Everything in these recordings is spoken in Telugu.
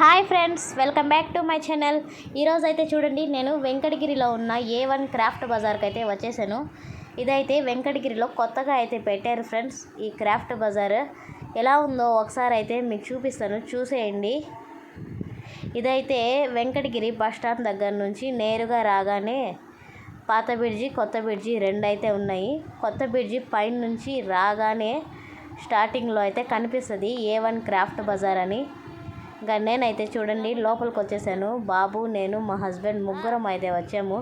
Hi friends welcome back to my channel. ఈరోజు అయితే చూడండి నేను వెంకటగిరిలో ఉన్న ఏ వన్ క్రాఫ్ట్ బజార్కి అయితే వచ్చేసాను. ఇదైతే వెంకటగిరిలో కొత్తగా అయితే పెట్టారు ఫ్రెండ్స్ ఈ క్రాఫ్ట్ బజార్. ఎలా ఉందో ఒకసారి అయితే మీకు చూపిస్తాను చూసేయండి. ఇదైతే వెంకటగిరి బస్ స్టాండ్ దగ్గర నుంచి నేరుగా రాగానే పాత బ్రిడ్జి కొత్త బ్రిడ్జి రెండు అయితే ఉన్నాయి. కొత్త బ్రిడ్జి పైన నుంచి రాగానే స్టార్టింగ్లో అయితే కనిపిస్తుంది ఏ వన్ క్రాఫ్ట్ బజార్ అని. ఇంకా నేనైతే చూడండి లోపలికి వచ్చేసాను బాబు నేను మా హస్బెండ్ ముగ్గురం అయితే వచ్చాము.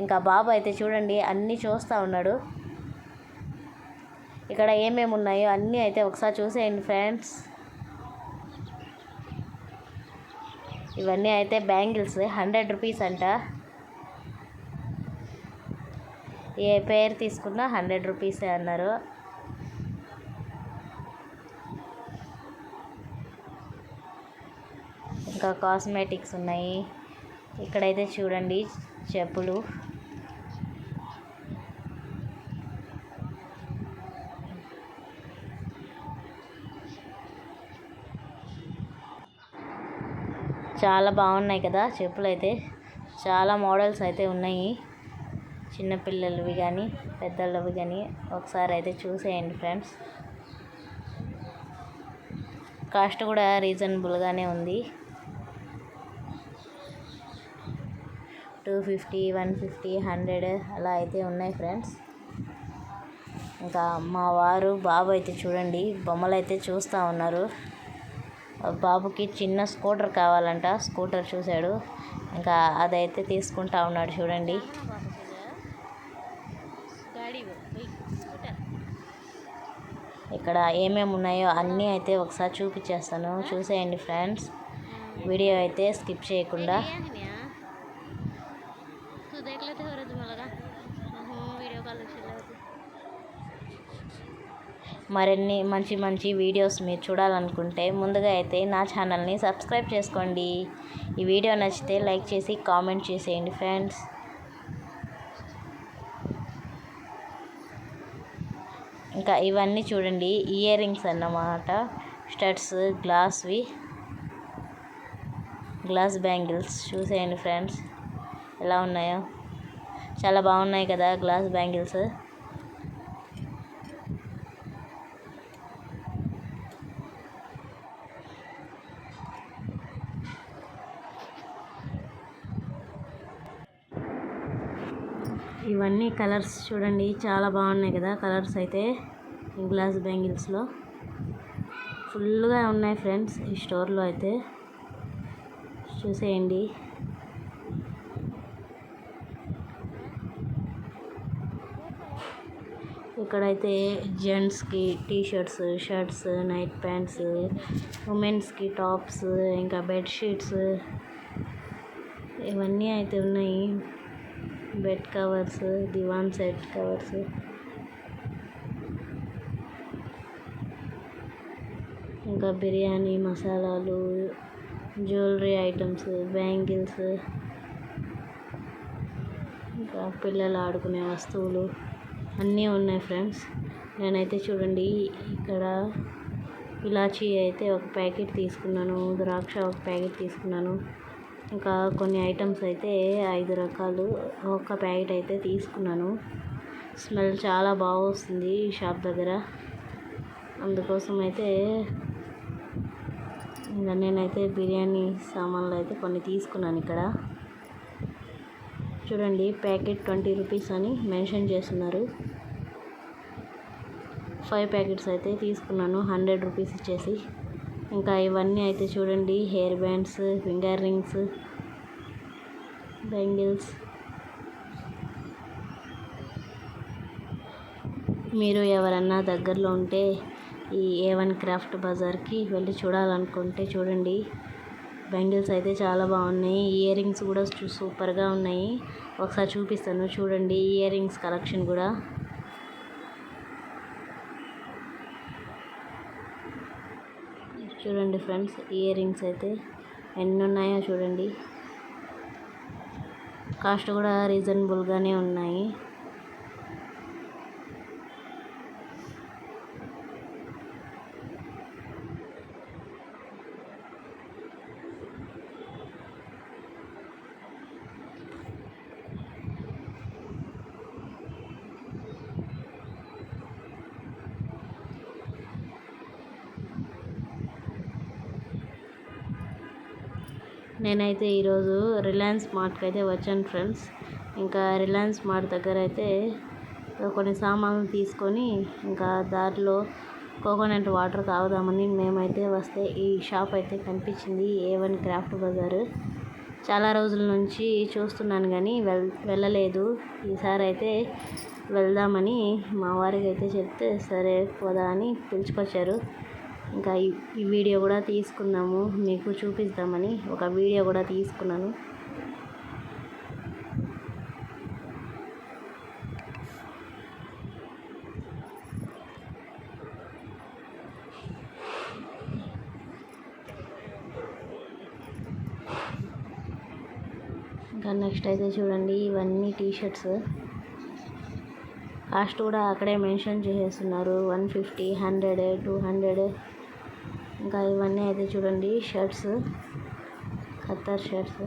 ఇంకా బాబు అయితే చూడండి అన్నీ చూస్తూ ఉన్నాడు. ఇక్కడ ఏమేమి ఉన్నాయో అన్నీ అయితే ఒకసారి చూసేయండి ఫ్రెండ్స్. ఇవన్నీ అయితే బ్యాంగిల్స్ హండ్రెడ్ రూపీస్ అంట. ఏ పేరు తీసుకున్నా హండ్రెడ్ రూపీసే అన్నారు. ఇంకా కాస్మెటిక్స్ ఉన్నాయి. ఇక్కడైతే చూడండి చెప్పులు. చాలా బాగున్నాయి కదా చెప్పులు అయితే చాలా మోడల్స్ అయితే ఉన్నాయి. చిన్నపిల్లలవి కానీ పెద్దలవి కానీ ఒకసారి అయితే చూసేయండి ఫ్రెండ్స్. కాస్ట్ కూడా రీజనబుల్గానే ఉంది. Two fifty one fifty hundred అలా అయితే ఉన్నాయి ఫ్రెండ్స్. ఇంకా మా వారు బాబు అయితే చూడండి బొమ్మలు అయితే చూస్తూ ఉన్నారు. బాబుకి చిన్న స్కూటర్ కావాలంట స్కూటర్ చూశాడు. ఇంకా అదైతే తీసుకుంటా ఉన్నాడు చూడండి. ఇక్కడ ఏమేమి ఉన్నాయో అన్నీ అయితే ఒకసారి చూపించేస్తాను. చూసేయండి ఫ్రెండ్స్. వీడియో అయితే స్కిప్ చేయకుండా. మరిన్ని మంచి మంచి వీడియోస్ మీరు చూడాలనుకుంటే ముందుగా అయితే నా ఛానల్ని సబ్స్క్రైబ్ చేసుకోండి. ఈ వీడియో నచ్చితే లైక్ చేసి కామెంట్ చేసేయండి ఫ్రెండ్స్. ఇంకా ఇవన్నీ చూడండి ఇయర్ రింగ్స్ అన్నమాట. స్టడ్స్ గ్లాస్వి గ్లాస్ బ్యాంగిల్స్ చూసేయండి ఫ్రెండ్స్. ఎలా ఉన్నాయో. చాలా బాగున్నాయి కదా గ్లాస్ బ్యాంగిల్స్. అన్ని కలర్స్ చూడండి చాలా బాగున్నాయి కదా కలర్స్ అయితే గ్లాస్ బ్యాంగిల్స్లో. ఫుల్గా ఉన్నాయి ఫ్రెండ్స్ ఈ స్టోర్లో అయితే. చూసేయండి. ఇక్కడైతే జెంట్స్కి T shirts shirts night pants ఉమెన్స్కి tops ఇంకా బెడ్షీట్స్ ఇవన్నీ అయితే ఉన్నాయి. Bed covers divan set covers ఇంకా బిర్యానీ మసాలాలు జ్యువెలరీ ఐటమ్స్ బ్యాంగిల్స్ ఇంకా పిల్లలు ఆడుకునే వస్తువులు అన్నీ ఉన్నాయి ఫ్రెండ్స్ నేనైతే చూడండి ఇక్కడ ఇలాచీ అయితే ఒక ప్యాకెట్ తీసుకున్నాను ద్రాక్ష ఒక ప్యాకెట్ తీసుకున్నాను. ఇంకా కొన్ని ఐటమ్స్ అయితే ఐదు రకాలు. ఒక ప్యాకెట్ అయితే తీసుకున్నాను. స్మెల్ చాలా బాగా వస్తుంది ఈ షాప్ దగ్గర. అందుకోసం అయితే ఇంకా నేనైతే బిర్యానీ సామాన్లు అయితే కొన్ని తీసుకున్నాను ఇక్కడ. చూడండి ప్యాకెట్ ట్వంటీ రూపీస్ అని మెన్షన్ చేస్తున్నారు. ఫైవ్ ప్యాకెట్స్ అయితే తీసుకున్నాను హండ్రెడ్ రూపీస్ ఇచ్చేసి. ఇంకా ఇవన్నీ అయితే చూడండి. Hair bands finger rings bangles మీరు ఎవరన్నా దగ్గరలో ఉంటే ఈ ఏ వన్ క్రాఫ్ట్ బజార్కి వెళ్ళి చూడాలనుకుంటే చూడండి. బెంగిల్స్ అయితే చాలా బాగున్నాయి. ఇయర్ రింగ్స్ కూడా సూపర్గా ఉన్నాయి. ఒకసారి చూపిస్తాను. చూడండి. ఇయర్ రింగ్స్ కలెక్షన్ కూడా. చూడండి ఫ్రెండ్స్ ఇయర్ రింగ్స్ అయితే ఎన్ని ఉన్నాయో చూడండి. కాస్ట్ కూడా రీజనబుల్గానే ఉన్నాయి. నేనైతే ఈరోజు రిలయన్స్ మార్ట్కి అయితే వచ్చాను ఫ్రెండ్స్. ఇంకా రిలయన్స్ మార్ట్ దగ్గర అయితే కొన్ని సామాన్లు తీసుకొని ఇంకా దారిలో కోకోనట్ వాటర్ తాగుదామని మేమైతే వస్తే ఈ షాప్ అయితే కనిపించింది ఏ వన్ క్రాఫ్ట్ బజార్. చాలా రోజుల నుంచి చూస్తున్నాను కానీ వెల్ వెళ్ళలేదు. ఈసారి అయితే వెళ్దామని మా వారికి అయితే చెప్తే సరే పోదా అని పిలుచుకొచ్చారు. ఇంకా ఈ వీడియో కూడా తీసుకున్నాము మీకు చూపిస్తామని ఒక వీడియో కూడా తీసుకున్నాను. ఇంకా నెక్స్ట్ అయితే చూడండి ఇవన్నీ టీ షర్ట్స్ కాస్ట్ కూడా అక్కడే మెన్షన్ చేసేస్తున్నారు one fifty hundred two hundred ఇంకా ఇవన్నీ అయితే చూడండి షర్ట్స్ ఖత్తర్ షర్ట్స్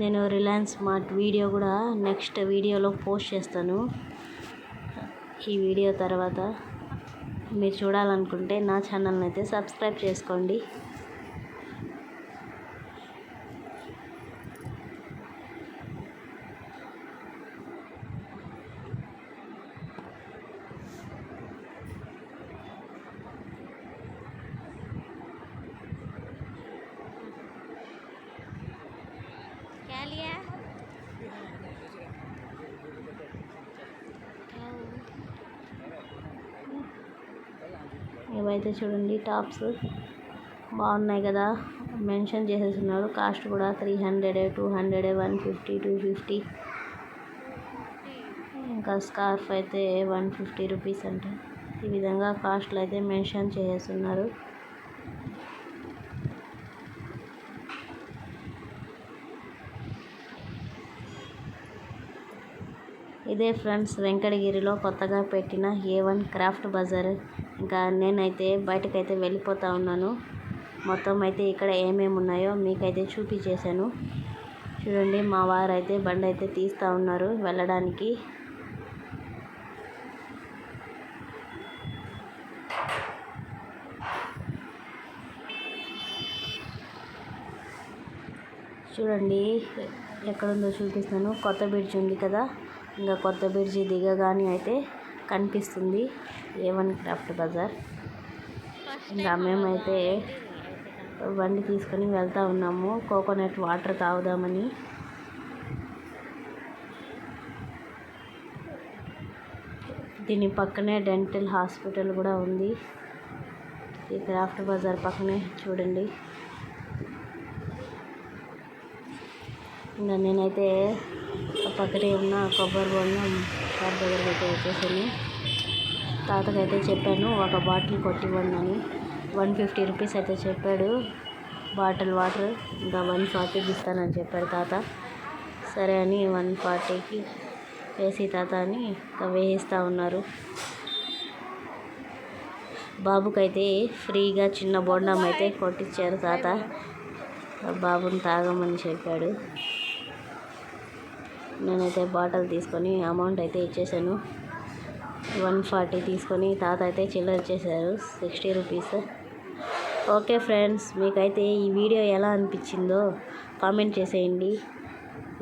నేను రిలయన్స్ స్మార్ట్ వీడియో కూడా నెక్స్ట్ వీడియోలో పోస్ట్ చేస్తాను. ఈ వీడియో తర్వాత మీరు చూడాలనుకుంటే నా ఛానల్ని అయితే సబ్స్క్రైబ్ చేసుకోండి. అయితే చూడండి టాప్స్ బాగున్నాయి కదా. మెన్షన్ చేసేస్తున్నారు కాస్ట్ కూడా three hundred two hundred one fifty two fifty ఇంకా స్కార్ఫ్ అయితే వన్ ఫిఫ్టీ రూపీస్ అంటే. ఈ విధంగా కాస్ట్లు అయితే మెన్షన్ చేసేస్తున్నారు ఇదే ఫ్రెండ్స్ వెంకటగిరిలో కొత్తగా పెట్టిన ఏ వన్ క్రాఫ్ట్ బజార్. ఇంకా నేనైతే బయటకైతే వెళ్ళిపోతా ఉన్నాను. మొత్తం అయితే ఇక్కడ ఏమేమి ఉన్నాయో మీకైతే చూపించేశాను. చూడండి మా వారు అయితే బండి అయితే తీస్తూ ఉన్నారు వెళ్ళడానికి. చూడండి ఎక్కడుందో చూపిస్తాను. కొత్త బ్రిడ్జ్ ఉంది కదా. ఇంకా కొత్త బ్రిడ్జి దిగగానే అయితే కనిపిస్తుంది. A one craft Bazaar. ఇంకా మేమైతే బండి తీసుకొని వెళ్తూ ఉన్నాము. కోకోనట్ వాటర్ తాగుదామని. దీని పక్కనే డెంటల్ హాస్పిటల్ కూడా ఉంది. ఈ క్రాఫ్ట్ బజార్ పక్కనే చూడండి. ఇంకా నేనైతే పక్కనే ఉన్న కొబ్బరి బొండం షాప్ దగ్గరకు అయితే వచ్చేసింది. తాతకైతే చెప్పాను ఒక బాటిల్ కొట్టివ్వండి అని వన్ ఫిఫ్టీ రూపీస్ అయితే చెప్పాడు. బాటిల్ వాటర్ ఇంకా వన్ ఫార్టీకి ఇస్తానని చెప్పాడు తాత. సరే అని వన్ ఫార్టీకి వేసి తాత అని ఇంకా వేయిస్తూ ఉన్నారు. బాబుకైతే ఫ్రీగా చిన్న బొండం అయితే కొట్టించారు తాత బాబుని తాగమని చెప్పాడు. నేనైతే బాటిల్ తీసుకొని అమౌంట్ అయితే ఇచ్చేసాను. వన్ ఫార్టీ తీసుకొని తాత అయితే చిల్లర ఇచ్చేసారు సిక్స్టీ రూపీస్. ఓకే ఫ్రెండ్స్ మీకైతే ఈ వీడియో ఎలా అనిపించిందో కామెంట్ చేసేయండి.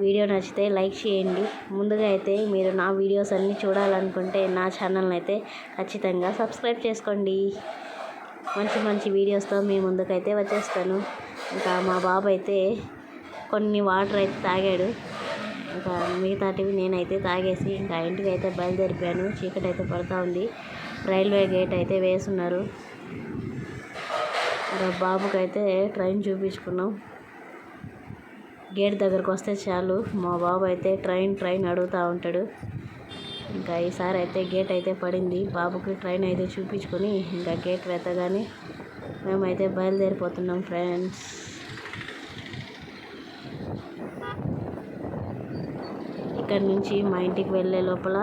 వీడియో నచ్చితే లైక్ చేయండి. ముందుగా అయితే మీరు నా వీడియోస్ అన్నీ చూడాలనుకుంటే నా ఛానల్ని అయితే ఖచ్చితంగా సబ్స్క్రైబ్ చేసుకోండి. మంచి మంచి వీడియోస్తో మీ ముందుకైతే వచ్చేస్తాను. ఇంకా మా బాబు అయితే కొన్ని వాటర్ అయితే తాగాడు. ఇంకా మిగతాటివి నేనైతే తాగేసి ఇంకా ఇంటికి అయితే బయలుదేరిపోయాను. చీకటి అయితే పడుతూ ఉంది. రైల్వే గేట్ అయితే వేసున్నారు. ఇంకా బాబుకి అయితే ట్రైన్ చూపించుకున్నాం. గేట్ దగ్గరకు వస్తే చాలు. మా బాబు అయితే ట్రైన్ ట్రైన్ అడుగుతూ ఉంటాడు. ఇంకా ఈసారి అయితే గేట్ అయితే పడింది. బాబుకి ట్రైన్ అయితే చూపించుకొని ఇంకా గేట్ వెతగానే మేమైతే బయలుదేరిపోతున్నాం ఫ్రెండ్స్. ఇక్కడ నుంచి మా ఇంటికి వెళ్ళే లోపల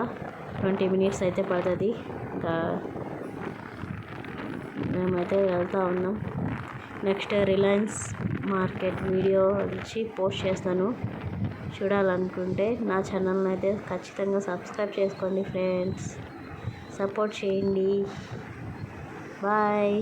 ట్వంటీ మినిట్స్ అయితే పడుతుంది. ఇంకా మేమైతే వెళ్తూ ఉన్నాం. నెక్స్ట్ రిలయన్స్ మార్కెట్ వీడియో వచ్చి పోస్ట్ చేస్తాను. చూడాలనుకుంటే నా ఛానల్ని అయితే ఖచ్చితంగా సబ్స్క్రైబ్ చేసుకోండి ఫ్రెండ్స్. సపోర్ట్ చేయండి. బాయ్.